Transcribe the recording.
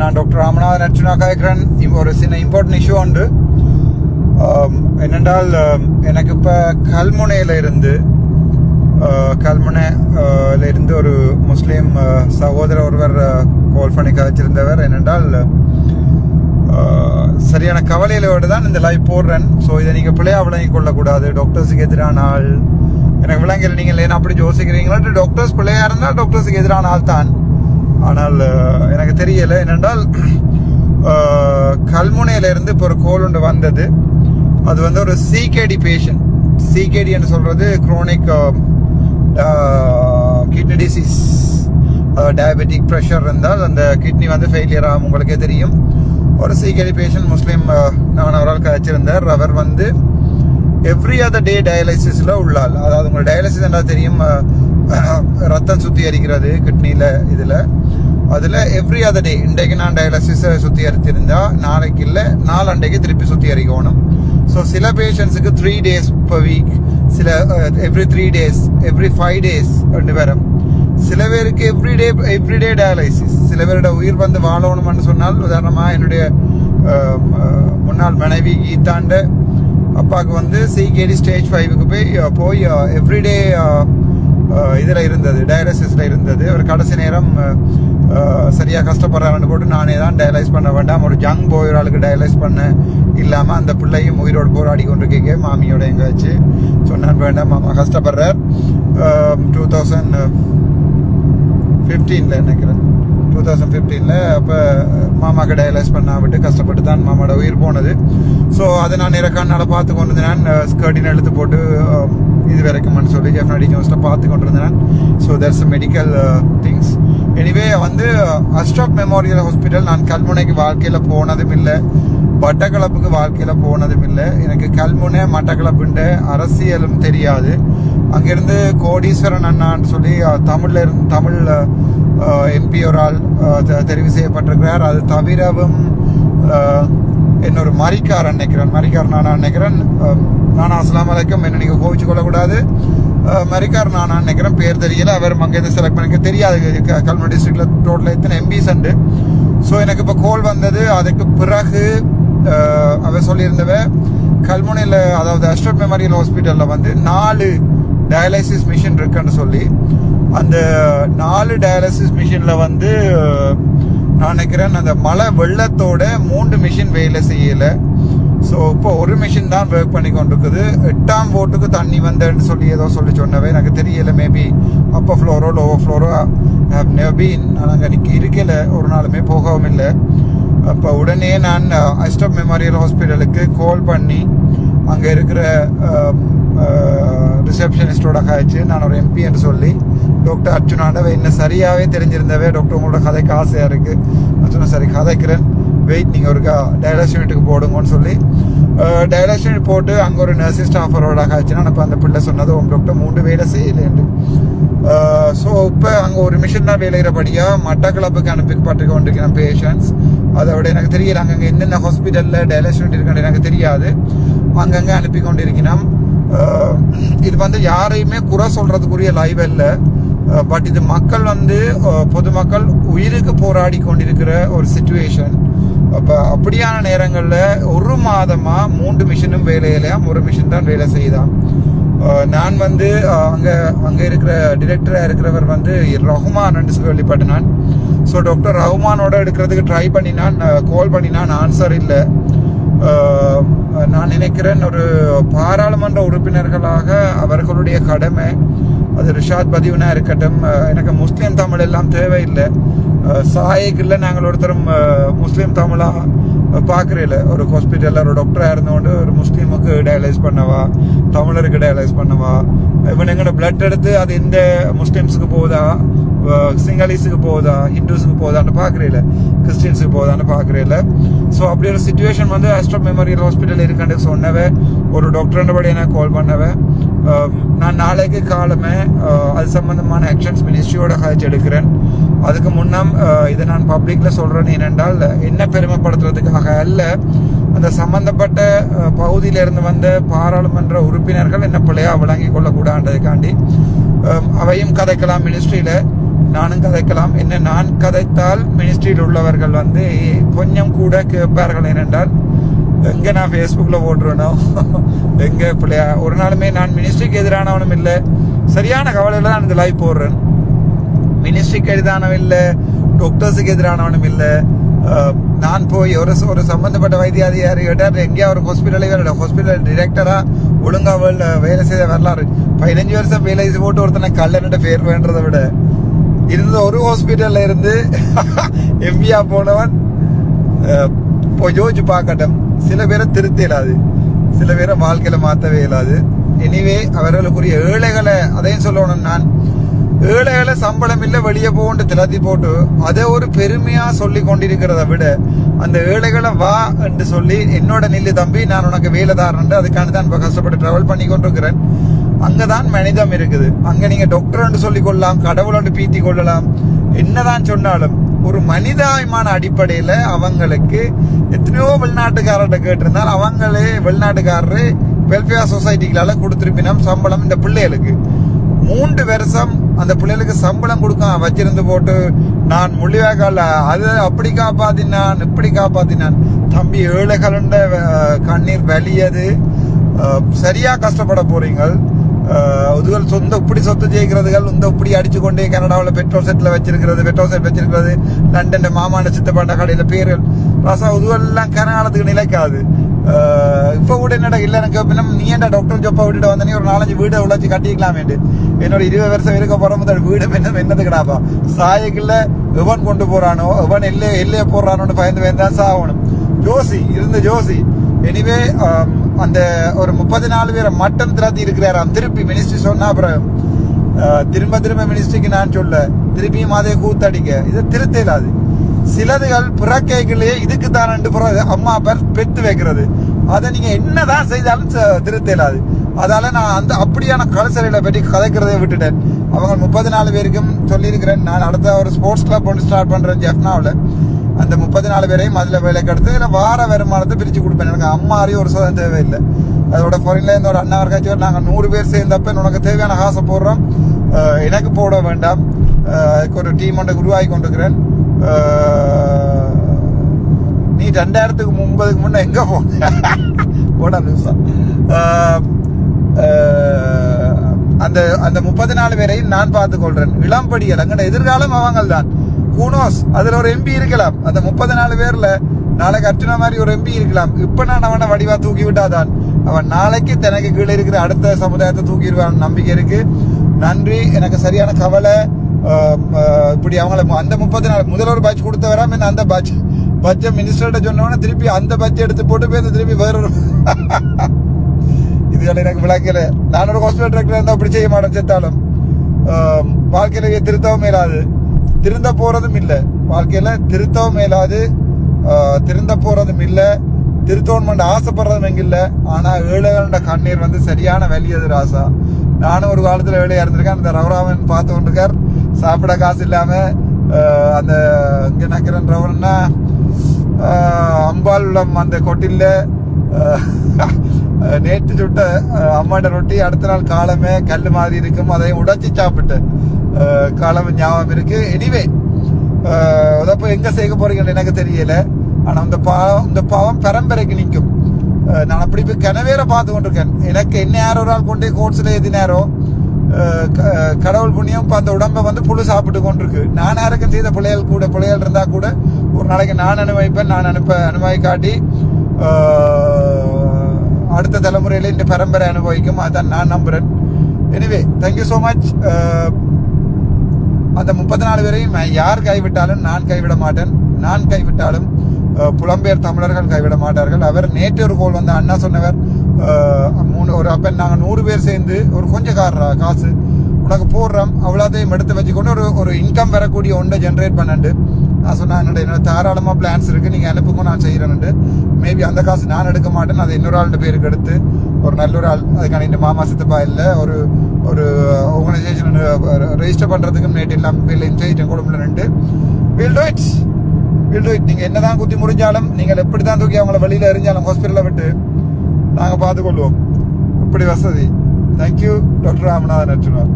நான் டாக்டர் ராமநாதன் அர்ச்சுனா காய்க்கிறேன் ஒரு சின்ன இம்பார்ட்டன்ட் இஷ்யூ உண்டு. என்னென்றால் எனக்கு இப்போ கல்முனையில் இருந்து கல்முனையில் இருந்து ஒரு முஸ்லீம் சகோதரர் ஒருவர் கால் பண்ணி கதைச்சிருந்தவர் என்னென்றால் சரியான கவலையிலோடு தான் இந்த லைவ் போடுறேன். ஸோ இதை நீங்கள் பிள்ளையாக விளங்கி கொள்ளக்கூடாது. டாக்டர்ஸுக்கு எதிரான ஆள். எனக்கு விளங்கல நீங்கள் ஏன்னா அப்படி யோசிக்கிறீங்களா? டாக்டர்ஸ் பிள்ளையாக இருந்தால் டாக்டர்ஸுக்கு எதிரான ஆள் தான் ஆனால் எனக்கு தெரியலை. என்னென்றால் கல்முனையிலேருந்து இப்போ ஒரு கோல் ஒன்று வந்தது. அது வந்து ஒரு C K D patient C K D என்று chronic kidney disease diabetic pressure இருந்தால் அந்த கிட்னி வந்து ஃபெயிலியர் ஆகும் உங்களுக்கே தெரியும். ஒரு சிகேடி பேஷண்ட் முஸ்லீம் நானவரால் நான் கழிச்சிருந்தார் அவர் வந்து எவ்ரி அதர் டே டயாலிசிஸில் உள்ளாள். அதாவது உங்களுக்கு டயாலிசிஸ் என்ன தெரியும் ரத்தம் சுத்திகரிக்கிறது கிட்னியில் இதில். அதில் எவ்ரி அதர் டே இன்றைக்கு நான் டயாலிசிஸை சுத்திகரித்திருந்தா நாளைக்கு இல்லை நாலண்டைக்கு திருப்பி சுத்திகரிக்கணும் ஸோ சில பேஷண்ட்ஸுக்கு த்ரீ டேஸ் பர் வீக் சில every three days every five days ரெண்டு பேரும். சில பேருக்கு எவ்ரிடே எவ்ரிடே டயாலிசிஸ் சில பேரோட உயிர் வந்து வாழணும்னு சொன்னால் உதாரணமாக என்னுடைய முன்னாள் மனைவி கீதாண்ட அப்பாவுக்கு வந்து சிகேடி ஸ்டேஜ் ஃபைவுக்கு போய் போய் எவ்ரிடே இதில் இருந்தது டயாலிசிஸில் இருந்தது. ஒரு கடைசி நேரம் சரியாக கஷ்டப்படுறாருன்னு போட்டு நானே தான் டயலைஸ் பண்ண வேண்டாம். ஒரு ஜங் போய் ஒரு ஆளுக்கு டயலைஸ் பண்ண இல்லாமல் அந்த பிள்ளையும் உயிரோடு போராடி கொண்டு கேட்க மாமியோட எங்காச்சு சொன்னான் வேண்டாம் மாமா கஷ்டப்படுறார். டூ தௌசண்ட் ஃபிஃப்டீனில் நினைக்கிறேன். டூ தௌசண்ட் ஃபிஃப்டீனில் அப்போ மாமாவுக்கு டயலைஸ் பண்ண விட்டு கஷ்டப்பட்டு தான் மாமாவோட உயிர் போனது. ஸோ அதை நான் இறக்கானால பார்த்து கொண்டு நான் ஸ்கர்டின் எடுத்து போட்டு இது வரைக்கும்னு சொல்லி எஃப்னடி நியூஸில் பார்த்து கொண்டு இருந்தேன் so that's medical things anyway வந்து அஸ்டாப் மெமோரியல் ஹாஸ்பிட்டல் நான் கல்முனைக்கு வாழ்க்கையில் போனதும் இல்லை. மட்டக்களப்புக்கு வாழ்க்கையில் போனதும் இல்லை. எனக்கு கல்முனை மட்டக்களப்புன்ற அரசியலும் தெரியாது. அங்கேருந்து கோடீஸ்வரன் அண்ணான்னு சொல்லி uh, தமிழில் இருந்து தமிழ் uh, uh, எம்பி ஒரு ஆள் தெ- தெரிவு செய்யப்பட்டிருக்கிறார். அது தவிரவும் என்னொரு இன்னொரு மரிக்கார் நினைக்கிறேன். மரிக்கார் நான் நினைக்கிறேன் um, நான் அஸ்லாம் வலைக்கம் என்ன நீங்கள் கோவிச்சு கொள்ளக்கூடாது. மரிக்கார் நான் நினைக்கிறேன் பேர் தெரியல. அவர் அங்கேருந்து செலக்ட் பண்ணிக்க தெரியாது. கல்முனை டிஸ்ட்ரிக்ட்ல டோட்டல் எத்தனை எம்பிஸ் அண்டு ஸோ எனக்கு இப்போ கோல் வந்தது. அதுக்கு பிறகு அவர் அவ சொல்லியிருந்தவ கல்முனையில் அதாவது அஸ்ட்ரப் மெமோரியல் ஹாஸ்பிட்டலில் வந்து நாலு டயாலிசிஸ் மிஷின் இருக்குன்னு சொல்லி அந்த நாலு டயாலிசிஸ் மிஷினில் வந்து நான் நினைக்கிறேன் அந்த மழை வெள்ளத்தோட மூன்று மிஷின் வேலை செய்யலை. ஸோ இப்போ ஒரு மிஷின் தான் ஒர்க் பண்ணி கொண்டிருக்குது. எட்டாம் போட்டுக்கு தண்ணி வந்தேன்னு சொல்லி ஏதோ சொல்லி சொன்னவே எனக்கு தெரியல. மேபி அப்போ ஃப்ளோரோ லோவர் ஃப்ளோரோ நெபீன் நான் அங்கே நிற்க இருக்கல. ஒரு நாளுமே போகவும் இல்லை. அப்போ உடனே நான் அஸ்டப் மெமோரியல் ஹாஸ்பிட்டலுக்கு கால் பண்ணி அங்கே இருக்கிற ரிசப்ஷனிஸ்டோட காய்ச்சி நான் ஒரு எம்பி என்று சொல்லி டாக்டர் அர்ஜுனாண்டவை என்ன சரியாகவே தெரிஞ்சிருந்தவே டாக்டர் உங்களோட கதைக்கு ஆசையாக இருக்குது அர்ஜுனா சரி கதைக்கிறேன். வெயிட் நீங்கள் ஒருக்கா டயலாஸ் யூனிட்டுக்கு போடுங்கன்னு சொல்லி டயலாஸ் யூனிட் போட்டு அங்கே ஒரு நர்சிங் ஸ்டாஃபரோட ஆச்சுன்னா இப்போ அந்த பிள்ளை சொன்னது உங்கள் டாக்டர் மூன்று வேலை செய்யலேண்டு ஸோ இப்போ அங்கே ஒரு மிஷின் தான் வேலைகிறபடியாக மட்டக்களப்புக்கு அனுப்பிப்பட்டு கொண்டிருக்கிற பேஷண்ட்ஸ் அதை விட எனக்கு தெரியல அங்கங்கே என்னென்ன ஹாஸ்பிட்டலில் டயலாஸ் யூனிட் இருக்குன்னு எனக்கு தெரியாது. அங்கங்கே அனுப்பி கொண்டிருக்கிறோம் இது வந்து யாரையுமே குறை சொல்கிறதுக்குரிய லைவ் இல்லை பட் இது மக்கள் வந்து பொதுமக்கள் உயிருக்கு போராடி கொண்டிருக்கிற ஒரு சுச்சுவேஷன் அப்போ அப்படியான நேரங்களில் ஒரு மாதமாக மூன்று மிஷினும் வேலையிலையாம் ஒரு மிஷின் தான் வேலை செய்தான். நான் வந்து அங்கே அங்கே இருக்கிற டிரெக்டராக இருக்கிறவர் வந்து ரஹ்மான் கேள்விப்பட்டேன் ஸோ டாக்டர் ரஹ்மானோட எடுக்கிறதுக்கு ட்ரை பண்ணினான் கால் பண்ணினான் ஆன்சர் இல்லை. நான் நினைக்கிறேன் ஒரு பாராளுமன்ற உறுப்பினர்களாக அவர்களுடைய கடமை அது ரிஷாத் பதிவுனா இருக்கட்டும் எனக்கு முஸ்லீம் தமிழ் எல்லாம் தேவையில்லை. സഹായിക്കില്ല சாயக்குள்ள நாங்கள் ஒருத்தரும் ஆஹ் முஸ்லீம் ஒரு ஹாஸ்பிட்டலில் ஒரு டாக்டராக இருந்தோண்டு ஒரு முஸ்லீமுக்கு டயலைஸ் பண்ணவா தமிழருக்கு டயலைஸ் பண்ணவா. இவன் எங்களோட பிளட் எடுத்து அது இந்த முஸ்லீம்ஸுக்கு போகுதா சிங்களீஸுக்கு போகுதா ஹிந்துஸுக்கு போகுதான்னு பார்க்குறையில கிறிஸ்டின்ஸுக்கு போகுதான்னு பார்க்குறையில ஸோ அப்படி ஒரு சுச்சுவேஷன் வந்து ஆஸ்ட்ரோ மெமோரியல் ஹாஸ்பிட்டல் இருக்கான்னு சொன்னவே ஒரு டாக்டர்ன்றபடி எனக்கு கால் பண்ணவே. நான் நாளைக்கு காலமே அது சம்மந்தமான ஆக்ஷன்ஸ் மினிஸ்ட்ரியோட காய்ச்சி எடுக்கிறேன். அதுக்கு முன்னம் இதை நான் பப்ளிக்ல சொல்றேன் ஏனென்றால் என்ன பெருமைப்படுத்துறதுக்காக அல்ல அந்த சம்பந்தப்பட்ட பகுதியிலிருந்து வந்த பாராளுமன்ற உறுப்பினர்கள் என்ன பிள்ளையா விளங்கி கொள்ளக்கூடாதுக்காண்டி அவையும் கதைக்கலாம் மினிஸ்ட்ரியில நானும் கதைக்கலாம். என்ன நான் கதைத்தால் மினிஸ்ட்ரியில் உள்ளவர்கள் வந்து கொஞ்சம் கூட கேட்பார்கள் ஏனென்றால் எங்க நான் ஃபேஸ்புக்கில் போட்டுருவேனோ? எங்க பிள்ளையா ஒரு நாளுமே நான் மினிஸ்ட்ரிக்கு எதிரானவனும் இல்லை. சரியான கவலையில் தான் இந்த லைவ் போடுறேன். மினிஸ்ட்ரிக்கு எதிரானவன் இல்லை டாக்டர்ஸுக்கு எதிரானவனும் இல்லை. நான் போய் ஒரு ஒரு சம்மந்தப்பட்ட வைத்தியாதிகாரி கேட்டார் எங்கேயா ஒரு ஹாஸ்பிட்டலே வேலை ஹாஸ்பிட்டல் டிரெக்டராக ஒழுங்காக வேலை செய்த வரலாறு. பதினஞ்சு வருஷம் வேலை செய்து போட்டு ஒருத்தனை கல்லன்ட்டு பேர் வேண்டதை விட இருந்த ஒரு ஹாஸ்பிட்டலில் இருந்து எம்பியா போனவன் இப்போ யோசிச்சு பார்க்கட்டும். சில பேரை திருத்த இயலாது. சில பேரை வாழ்க்கையில் மாற்றவே இயலாது. எனிவே அவர்களுக்குரிய ஏழைகளை அதையும் சொல்லணும் நான். ஏழைகளை சம்பளம் இல்லை வெளியே போகண்டு திலத்தி போட்டு அதை ஒரு பெருமையாக சொல்லி கொண்டிருக்கிறத விட அந்த ஏழைகளை வா என்று சொல்லி என்னோட நில்லு தம்பி நான் உனக்கு வேலை தாரேன் அதுக்கான தான் இப்போ கஷ்டப்பட்டு ட்ராவல் பண்ணி கொண்டிருக்கிறேன். அங்கதான் மனிதம் இருக்குது. அங்கே நீங்கள் டாக்டர் சொல்லி கொள்ளலாம் கடவுள் பீத்தி கொள்ளலாம். என்னதான் சொன்னாலும் ஒரு மனிதாயமான அடிப்படையில் அவங்களுக்கு எத்தனையோ வெளிநாட்டுக்காரர்கிட்ட கேட்டிருந்தால் அவங்களே வெளிநாட்டுக்காரரு வெல்ஃபேர் சொசைட்டிகளால் கொடுத்துருப்பினோம் சம்பளம் இந்த பிள்ளைகளுக்கு. மூன்று வருஷம் அந்த பிள்ளைகளுக்கு சம்பளம் கொடுக்க வச்சிருந்து போட்டு நான் முள்ளிவாய்க்கால அது அப்படி காப்பாத்தினான் இப்படி காப்பாத்தினான். தம்பி ஏழைகளுண்ட கலண்ட கண்ணீர் வலியது. சரியா கஷ்டப்பட போறீங்கள். அஹ், இதுகள் சொந்த இப்படி சொத்து ஜெயிக்கிறதுகள் இந்த இப்படி அடிச்சு கொண்டே கனடாவில் பெட்ரோல் செட்டில் வச்சிருக்கிறது பெட்ரோல் செட் வச்சிருக்கிறது லண்டன் மாமான சித்தப்பாண்ட கடையில் பேர்கள். ரசம் இதுவெல்லாம் கனகாலத்துக்கு நிலைக்காது. இப்போ கூட என்னடா இல்லை எனக்கு பின்னும் நீ ஏன்டா டாக்டர் ஜப்பா விட்டுட்டு வந்த ஒரு நாலஞ்சு வீடு உழைச்சி கட்டிக்கலாமேட்டு என்னோட இருபது வருஷம் இருக்க போற முதல் வீடு என்னது கிடப்பா சாயக்குள்ள எவன் கொண்டு போறானோ எவன் எல்லையே எல்லைய போடுறானோன்னு பயந்து பயந்தா சாகணும் ஜோசி இருந்த ஜோசி எனிவே அந்த ஒரு முப்பத்தி நாலு பேரை மட்டன் திராத்தி இருக்கிறாராம் திருப்பி மினிஸ்ட்ரி சொன்னா அப்புறம் திரும்ப திரும்ப மினிஸ்ட்ரிக்கு நான் சொல்ல திருப்பியும் அதே கூத்தடிக்க இதை திருத்த இல்லாது சிலதுகள் பிறக்கைகளையே இதுக்கு தான் அம்மா பேர் பெத்து வைக்கிறது. அதை நீங்க என்னதான் செய்தாலும் ச- திருத்த இயலாது அதால நான் அந்த அப்படியான கல்ச்சரையில பற்றி கதைக்கிறதை விட்டுட்டேன். அவங்க முப்பது நாலு பேருக்கும் சொல்லியிருக்கிறேன். நான் அடுத்த ஒரு ஸ்போர்ட்ஸ் கிளப் ஒன்று ஸ்டார்ட் பண்றேன் ஜெஃப்னாவில் அந்த முப்பத்தி நாலு பேரையும் அதில் வேலைக்கு கெடுத்து இல்லை வார வருமானத்தை பிரித்து கொடுப்பேன். எனக்கு அம்மாரி ஒரு சதம் தேவையில்லை. அதோட ஃபாரின்ல இருந்து ஒரு அண்ணா இருக்காச்சும் நாங்கள் நூறு பேர் சேர்ந்தப்ப உனக்கு தேவையான காசை போடுறோம். எனக்கு போட வேண்டாம். அதுக்கு ஒரு டீம் ஒன்றை உருவாகி கொண்டிருக்கிறேன். நீ ரெண்டாயிரத்துக்கு முன்பதுக்கு முன்ன எங்க போன போடா நிமிஷம் அந்த அந்த முப்பத்தி நாலு பேரையும் நான் பார்த்துக் கொள்றேன். இளம்படிகள் அங்கட எதிர்காலம் அவங்கள் தான். கூனோஸ் அதுல ஒரு எம்பி இருக்கலாம். அந்த முப்பத்தி நாலு பேர்ல நாளைக்கு அர்ச்சனா மாதிரி ஒரு எம்பி இருக்கலாம். இப்ப நான் அவனை வடிவா தூக்கி விட்டாதான் அவன் நாளைக்கு தனக்கு கீழே இருக்கிற அடுத்த சமுதாயத்தை தூக்கிடுவான் நம்பிக்கை இருக்கு. நன்றி. எனக்கு சரியான கவலை. இப்படி அவங்கள அந்த முப்பத்தி நாலு முதல்வர் பேட்ச் கொடுத்த வராம அந்த பேட்ச் பட்ஜை மினிஸ்டர்கிட்ட சொன்னவொடனே திருப்பி அந்த பட்ஜெட் எடுத்து போட்டு போய் திருப்பி வேற இதுகள் எனக்கு விளக்கல. நான் ஒரு ஹாஸ்பிட்டல் டைரக்டர் இருந்தால் அப்படி செய்ய மாட்டேன் செத்தாலும். வாழ்க்கையில் வாழ்க்கையில திருத்தவும் மேலாது திருந்த போறதும் இல்லை. வாழ்க்கையில திருத்தவும் மேலாது திருந்த போறதும் இல்லை. திருத்தோன்மெண்ட் ஆசைப்படுறதும் எங்க இல்லை. ஆனா ஏழைகளோட கண்ணீர் வந்து சரியான வெளியது ராசா. நானும் ஒரு காலத்துல வேலையா இருந்திருக்கேன். அந்த ரவராமன் பார்த்து கொண்டிருக்கார். சாப்பிட காசு இல்லாம அந்த இங்க நக்கிறன் அம்பாள் உள்ளம் அந்த கொட்டில்ல நேற்று சுட்ட ஆஹ், அம்மாட்ட ரொட்டி அடுத்த நாள் காலமே கல் மாதிரி இருக்கும் அதையும் உடைச்சி சாப்பிட்டு காலம் ஞாபகம் இருக்கு. எனிவே அதப்போ எங்க சேர்க்க போறீங்கன்னு எனக்கு தெரியல. ஆனா இந்த பாவம் இந்த பாவம் பரம்பரைக்கு நிற்கும். நான் அப்படி போய் கனவேற பார்த்து கொண்டிருக்கேன். எனக்கு என்ன யாரோ ஒரு ஆள் கொண்டே கோட்ஸ்ல எதினாரோ கடவுள் புண்ணியம் இப்போ அந்த உடம்பை வந்து புழு சாப்பிட்டு கொண்டிருக்கு. நான் யாருக்கும் செய்த பிள்ளைகள் கூட பிள்ளைகள் இருந்தால் கூட ஒரு நாளைக்கு நான் அனுபவிப்பேன் நான் அனுப்ப அனுபவி காட்டி அடுத்த தலைமுறையில இந்த பரம்பரை அனுபவிக்கும் அதான் நான் நம்புகிறேன் எனிவே தேங்க்யூ ஸோ மச் அந்த முப்பத்தி நாலு பேரையும் யார் கைவிட்டாலும் நான் கைவிட மாட்டேன். நான் கைவிட்டாலும் புலம்பெயர் தமிழர்கள் கைவிட மாட்டார்கள். அவர் நேற்று ஒரு கோல் வந்த அண்ணா சொன்னவர் மூணு ஒரு அப்போ நாங்கள் நூறு பேர் சேர்ந்து ஒரு கொஞ்சம் காரா காசு. உனக்கு போடுறோம் அவ்வளோதையும் எடுத்து வச்சுக்கொண்டு ஒரு ஒரு இன்கம் வரக்கூடிய ஒன்றை ஜென்ரேட் பண்ணண்டு. நான் சொன்னேன் என்னோட என்னோட தாராளமாக பிளான்ஸ் இருக்குது நீங்கள் அனுப்புங்க நான் செய்கிறேன்ட்டு மேபி அந்த காசு நான் எடுக்க மாட்டேன் அதை இன்னொரு ஆளுடைய பேருக்கு எடுத்து ஒரு நல்ல ஒரு ஆள் அதுக்கான இந்த மாமா சித்தப்பா இல்லை ஒரு ஒரு ஆர்கனைசேஷன் ரெஜிஸ்டர் பண்ணுறதுக்கு நேற்று எல்லாம் வீட்டில் இன்சைட் குடும்பம் ரெண்டு will do it will do it என்னதான் குத்தி முடிஞ்சாலும் நீங்கள் எப்படி தான் தூக்கி அவங்கள வெளியில் எரிஞ்சாலும் ஹாஸ்பிட்டலில் விட்டு நாங்க பார்த்துக்கொள்வோம் இப்படி வசதி தேங்க்யூ டாக்டர் ராமநாதன் அர்ச்சுனார்